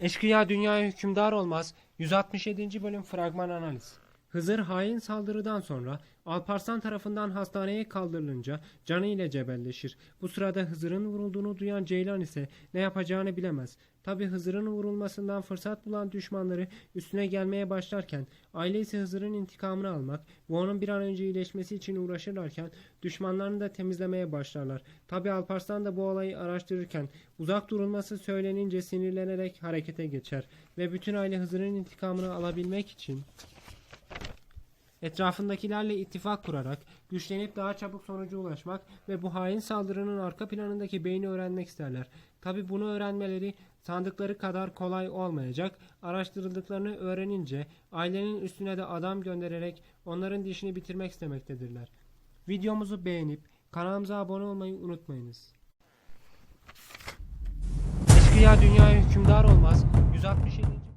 Eşkıya dünyaya hükümdar olmaz. 167. bölüm fragman analiz. Hızır hain saldırıdan sonra Alparslan tarafından hastaneye kaldırılınca canı ile cebelleşir. Bu sırada Hızır'ın vurulduğunu duyan Ceylan ise ne yapacağını bilemez. Tabi Hızır'ın vurulmasından fırsat bulan düşmanları üstüne gelmeye başlarken aile ise Hızır'ın intikamını almak ve onun bir an önce iyileşmesi için uğraşırlarken düşmanlarını da temizlemeye başlarlar. Tabi Alparslan da bu olayı araştırırken uzak durulması söylenince sinirlenerek harekete geçer ve bütün aile Hızır'ın intikamını alabilmek için etrafındakilerle ittifak kurarak güçlenip daha çabuk sonuca ulaşmak ve bu hain saldırının arka planındaki beyni öğrenmek isterler. Tabi bunu öğrenmeleri sandıkları kadar kolay olmayacak. Araştırıldıklarını öğrenince ailenin üstüne de adam göndererek onların dişini bitirmek istemektedirler. Videomuzu beğenip kanalımıza abone olmayı unutmayınız. Eşkıya dünyaya hükümdar olmaz. 167.